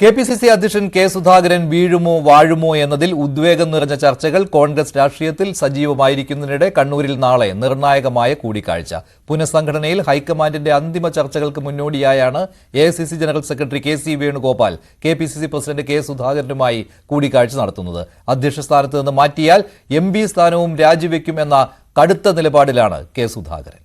K P C C അധ്യക്ഷൻ K Sudhakaran വീഴുമോ വാഴുമോ എന്നതിൽ ഉദ്വേഗം നിറഞ്ഞ ചർച്ചകൾ കോൺഗ്രസ് രാഷ്ട്രീയത്തിൽ സജീവമായിരിക്കുന്നതിനിടെ കണ്ണൂരിൽ നാളെ നിർണായകമായ കൂടിക്കാഴ്ച. പുനഃസംഘടനയിൽ ഹൈക്കമാൻഡിന്റെ അന്തിമ ചർച്ചകൾക്ക് മുന്നോടിയായാണ് A general secretary K C Venugopal K P C C president K സുധാകരനുമായി കൂടിക്കാഴ്ച നടത്തുന്നത്. അധ്യക്ഷ സ്ഥാനത്ത് നിന്ന് മാറ്റിയാൽ എം പി സ്ഥാനവും രാജിവെക്കും എന്ന കടുത്ത നിലപാടിലാണ് കെ സുധാകരൻ.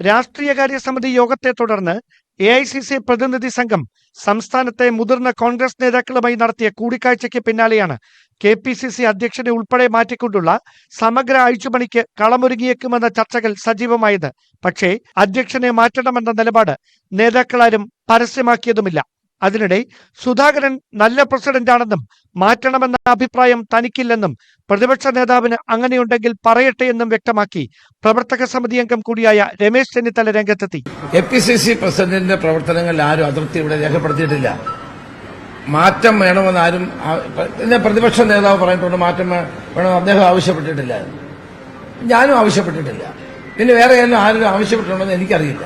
രാഷ്ട്രീയകാര്യ സമിതി യോഗത്തെ തുടർന്ന് എ ഐ സി സി പ്രതിനിധി സംഘം സംസ്ഥാനത്തെ മുതിർന്ന കോൺഗ്രസ് നേതാക്കളുമായി നടത്തിയ കൂടിക്കാഴ്ചയ്ക്ക് പിന്നാലെയാണ് കെ പി സി സി അധ്യക്ഷനെ ഉൾപ്പെടെ മാറ്റിക്കൊണ്ടുള്ള സമഗ്ര അഴിച്ചുപണിക്ക് കളമൊരുങ്ങിയേക്കുമെന്ന ചർച്ചകൾ സജീവമായത്. പക്ഷേ അധ്യക്ഷനെ മാറ്റണമെന്ന നിലപാട് നേതാക്കളാരും പരസ്യമാക്കിയതുമില്ല. അതിനിടെ സുധാകരൻ നല്ല പ്രസിഡന്റാണെന്നും മാറ്റണമെന്ന അഭിപ്രായം തനിക്കില്ലെന്നും പ്രതിപക്ഷ നേതാവിന് അങ്ങനെയുണ്ടെങ്കിൽ പറയട്ടെ എന്നും വ്യക്തമാക്കി പ്രവർത്തക സമിതി അംഗം കൂടിയായ രമേശ് ചെന്നിത്തല രംഗത്തെത്തി. എ പി സി സി പ്രസിഡന്റിന്റെ പ്രവർത്തനങ്ങളിൽ ആരും അതൃപ്തി ഇവിടെ രേഖപ്പെടുത്തിയിട്ടില്ല. മാറ്റം വേണമെന്ന് ആരും പ്രതിപക്ഷ നേതാവ് പറഞ്ഞിട്ടുണ്ട് മാറ്റം വേണമെന്ന് അദ്ദേഹം ആവശ്യപ്പെട്ടിട്ടില്ല ഞാനും ആവശ്യപ്പെട്ടിട്ടില്ല. പിന്നെ വേറെ ആരും ആരും ആവശ്യപ്പെട്ടിട്ടുണ്ടെന്ന് എനിക്കറിയില്ല.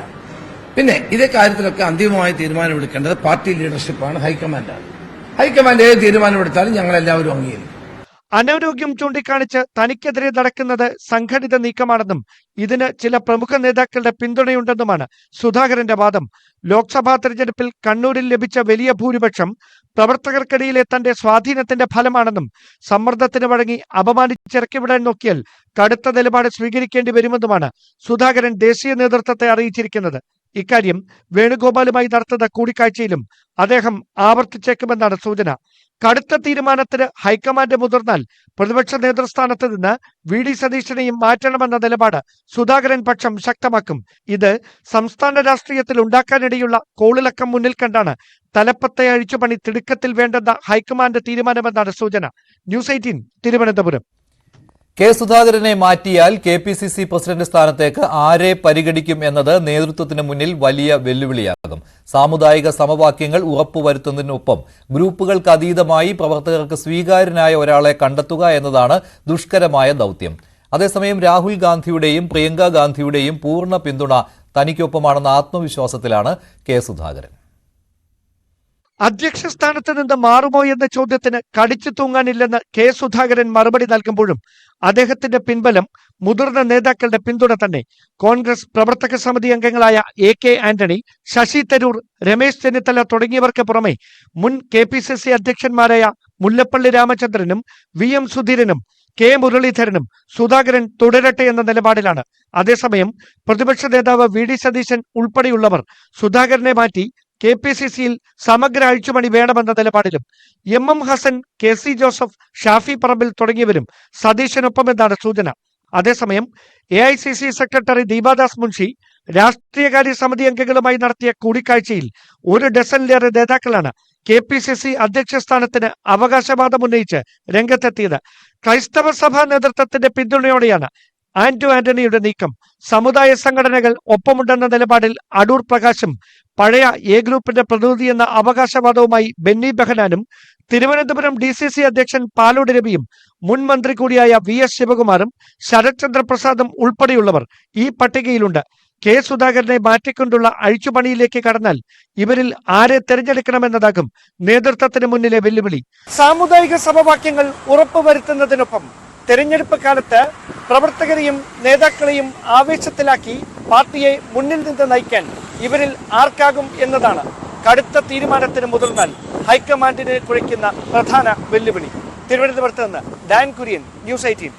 പിന്നെ ഇതേ കാര്യത്തിലൊക്കെ അന്തിമമായി തീരുമാനമെടുക്കേണ്ടത് പാർട്ടി ലീഡർഷിപ്പാണ് ഹൈക്കമാൻഡാണ് ഹൈക്കമാൻഡ് ഏത് തീരുമാനമെടുത്താലും ഞങ്ങൾ എല്ലാവരും അംഗീകരിക്കും. അനാരോഗ്യം ചൂണ്ടിക്കാണിച്ച് തനിക്കെതിരെ നടക്കുന്നത് സംഘടിത നീക്കമാണെന്നും ഇതിന് ചില പ്രമുഖ നേതാക്കളുടെ പിന്തുണയുണ്ടെന്നുമാണ് സുധാകരന്റെ വാദം. ലോക്സഭാ തെരഞ്ഞെടുപ്പിൽ കണ്ണൂരിൽ ലഭിച്ച വലിയ ഭൂരിപക്ഷം പ്രവർത്തകർക്കിടയിലെ തന്റെ സ്വാധീനത്തിന്റെ ഫലമാണെന്നും സമ്മർദ്ദത്തിന് വഴങ്ങി അപമാനിച്ചിറക്കിവിടാൻ നോക്കിയാൽ കടുത്ത നിലപാട് സ്വീകരിക്കേണ്ടി വരുമെന്നുമാണ് സുധാകരൻ ദേശീയ നേതൃത്വത്തെ അറിയിച്ചിരിക്കുന്നത്. ഇക്കാര്യം വേണുഗോപാലുമായി നടത്തുന്ന കൂടിക്കാഴ്ചയിലും അദ്ദേഹം ആവർത്തിച്ചേക്കുമെന്നാണ് സൂചന. കടുത്ത തീരുമാനത്തിന് ഹൈക്കമാൻഡ് മുതിർന്നാൽ പ്രതിപക്ഷ നേതൃസ്ഥാനത്ത് നിന്ന് വി ഡി സതീശനെയും മാറ്റണമെന്ന നിലപാട് സുധാകരൻ പക്ഷം ശക്തമാക്കും. ഇത് സംസ്ഥാന രാഷ്ട്രീയത്തിൽ ഉണ്ടാക്കാനിടയുള്ള കോളിളക്കം മുന്നിൽ കണ്ടാണ് തലപ്പത്തെ അഴിച്ചുപണി തിടുക്കത്തിൽ വേണ്ടെന്ന ഹൈക്കമാൻഡ് തീരുമാനമെന്നാണ് സൂചന. News eighteen Thiruvananthapuram. കെ സുധാകരനെ മാറ്റിയാൽ K P C C president സ്ഥാനത്തേക്ക് ആരെ പരിഗണിക്കും എന്നത് നേതൃത്വത്തിന് മുന്നിൽ വലിയ വെല്ലുവിളിയാകും. സാമുദായിക സമവാക്യങ്ങൾ ഉറപ്പുവരുത്തുന്നതിനൊപ്പം ഗ്രൂപ്പുകൾക്ക് അതീതമായി പ്രവർത്തകർക്ക് സ്വീകാര്യനായ ഒരാളെ കണ്ടെത്തുക എന്നതാണ് ദുഷ്കരമായ ദൗത്യം. അതേസമയം രാഹുൽ ഗാന്ധിയുടെയും പ്രിയങ്ക ഗാന്ധിയുടെയും പൂർണ പിന്തുണ തനിക്കൊപ്പമാണെന്ന ആത്മവിശ്വാസത്തിലാണ് കെ സുധാകരൻ. അധ്യക്ഷ സ്ഥാനത്ത് നിന്ന് മാറുമോ എന്ന ചോദ്യത്തിന് കടിച്ചു തൂങ്ങാനില്ലെന്ന് കെ സുധാകരൻ മറുപടി നൽകുമ്പോഴും അദ്ദേഹത്തിന്റെ പിൻബലം മുതിർന്ന നേതാക്കളുടെ പിന്തുണ തന്നെ. കോൺഗ്രസ് പ്രവർത്തക സമിതി അംഗങ്ങളായ എ കെ ആന്റണി ശശി തരൂർ രമേശ് ചെന്നിത്തല തുടങ്ങിയവർക്ക് പുറമെ മുൻ കെ പി സി സി അധ്യക്ഷന്മാരായ മുല്ലപ്പള്ളി രാമചന്ദ്രനും വി എം സുധീരനും കെ മുരളീധരനും സുധാകരൻ തുടരട്ടെ എന്ന നിലപാടിലാണ്. അതേസമയം പ്രതിപക്ഷ നേതാവ് വി ഡി സതീശൻ ഉൾപ്പെടെയുള്ളവർ സുധാകരനെ മാറ്റി കെ പി സി സിയിൽ സമഗ്ര അഴിച്ചുപണി വേണമെന്ന നിലപാടിലും M M Hassan K C Joseph Shafi Parambil തുടങ്ങിയവരും സതീശനൊപ്പമെന്നാണ് സൂചന. അതേസമയം A I C C secretary Deepa Das Munshi രാഷ്ട്രീയകാര്യ സമിതി അംഗങ്ങളുമായി നടത്തിയ കൂടിക്കാഴ്ചയിൽ ഒരു ഡസനിലേറെ നേതാക്കളാണ് കെ പി സി സി അധ്യക്ഷ സ്ഥാനത്തിന് അവകാശവാദം ഉന്നയിച്ച് രംഗത്തെത്തിയത്. ക്രൈസ്തവ സഭാ നേതൃത്വത്തിന്റെ പിന്തുണയോടെയാണ് ആന്റോ ആന്റണിയുടെ നീക്കം സമുദായ സംഘടനകൾ ഒപ്പമുണ്ടെന്ന നിലപാടിൽ അടൂർ പ്രകാശും പഴയ എ ഗ്രൂപ്പിന്റെ പ്രതിനിധി എന്ന അവകാശവാദവുമായി ബെന്നി ബെഹനാനും തിരുവനന്തപുരം ഡി സി സി അധ്യക്ഷൻ പാലോട് രവിയും മുൻ മന്ത്രി കൂടിയായ വി എസ് ശിവകുമാറും ശരത് ചന്ദ്രപ്രസാദും ഉൾപ്പെടെയുള്ളവർ ഈ പട്ടികയിലുണ്ട്. കെ സുധാകരനെ മാറ്റിക്കൊണ്ടുള്ള അഴിച്ചുപണിയിലേക്ക് കടന്നാൽ ഇവരിൽ ആരെ തെരഞ്ഞെടുക്കണമെന്നതാകും നേതൃത്വത്തിന് മുന്നിലെ വെല്ലുവിളി. സാമുദായിക സമവാക്യങ്ങൾ ഉറപ്പുവരുത്തുന്നതിനൊപ്പം തെരഞ്ഞെടുപ്പ് കാലത്ത് പ്രവർത്തകരെയും നേതാക്കളെയും ആവേശത്തിലാക്കി പാർട്ടിയെ മുന്നിൽ നിന്ന് നയിക്കാൻ ഇവരിൽ ആർക്കാകും എന്നതാണ് കടുത്ത തീരുമാനത്തിന് മുതിർന്നാൽ ഹൈക്കമാൻഡിനെ കുഴയ്ക്കുന്ന പ്രധാന വെല്ലുവിളി. തിരുവനന്തപുരത്ത് നിന്ന് ഡാൻ കുര്യൻ ന്യൂസ് എയ്റ്റീൻ.